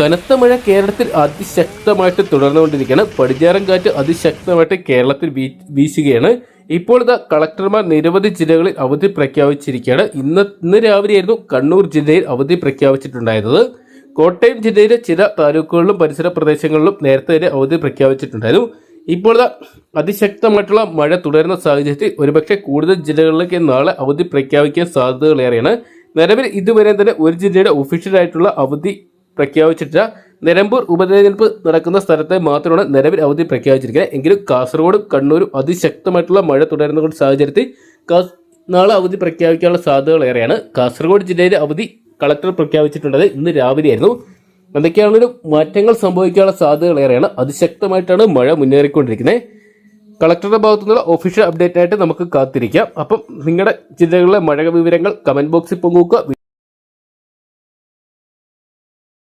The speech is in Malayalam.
കനത്ത മഴ കേരളത്തിൽ അതിശക്തമായിട്ട് തുടർന്നുകൊണ്ടിരിക്കുകയാണ്. പടിഞ്ഞാറൻ കാറ്റ് അതിശക്തമായിട്ട് കേരളത്തിൽ വീശുകയാണ്. ഇപ്പോൾ ഇതാ കളക്ടർമാർ നിരവധി ജില്ലകളിൽ അവധി പ്രഖ്യാപിച്ചിരിക്കുകയാണ്. ഇന്ന് ഇന്ന് രാവിലെയായിരുന്നു കണ്ണൂർ ജില്ലയിൽ അവധി പ്രഖ്യാപിച്ചിട്ടുണ്ടായിരുന്നത്. കോട്ടയം ജില്ലയിലെ ചില താലൂക്കുകളിലും പരിസര പ്രദേശങ്ങളിലും നേരത്തെ തന്നെ അവധി പ്രഖ്യാപിച്ചിട്ടുണ്ടായിരുന്നു. ഇപ്പോൾ അതിശക്തമായിട്ടുള്ള മഴ തുടരുന്ന സാഹചര്യത്തിൽ ഒരുപക്ഷെ കൂടുതൽ ജില്ലകളിലേക്ക് നാളെ അവധി പ്രഖ്യാപിക്കാൻ സാധ്യതകളേറെയാണ്. നിലവിൽ ഇതുവരെ തന്നെ ഒരു ജില്ലയുടെ ഒഫീഷ്യലായിട്ടുള്ള അവധി പ്രഖ്യാപിച്ചിട്ടില്ല. നിലമ്പൂർ ഉപതെരഞ്ഞെടുപ്പ് നടക്കുന്ന സ്ഥലത്തെ മാത്രമാണ് നിലവിൽ അവധി പ്രഖ്യാപിച്ചിരിക്കുന്നത്. എങ്കിലും കാസർഗോഡും കണ്ണൂരും അതിശക്തമായിട്ടുള്ള മഴ തുടരുന്ന സാഹചര്യത്തിൽ നാളെ അവധി പ്രഖ്യാപിക്കാനുള്ള സാധ്യതകൾ ഏറെയാണ്. കാസർഗോഡ് ജില്ലയിലെ അവധി കളക്ടർ പ്രഖ്യാപിച്ചിട്ടുള്ളത് ഇന്ന് രാവിലെയായിരുന്നു. എന്തൊക്കെയാണെങ്കിലും മാറ്റങ്ങൾ സംഭവിക്കാനുള്ള സാധ്യതകൾ ഏറെയാണ്. അതിശക്തമായിട്ടാണ് മഴ മുന്നേറിക്കൊണ്ടിരിക്കുന്നത്. കളക്ടറുടെ ഭാഗത്തു നിന്നുള്ള ഒഫീഷ്യൽ അപ്ഡേറ്റ് ആയിട്ട് നമുക്ക് കാത്തിരിക്കാം. അപ്പം നിങ്ങളുടെ ജില്ലകളിലെ മഴ വിവരങ്ങൾ കമന്റ് ബോക്സിൽ പങ്കുവെക്കുക.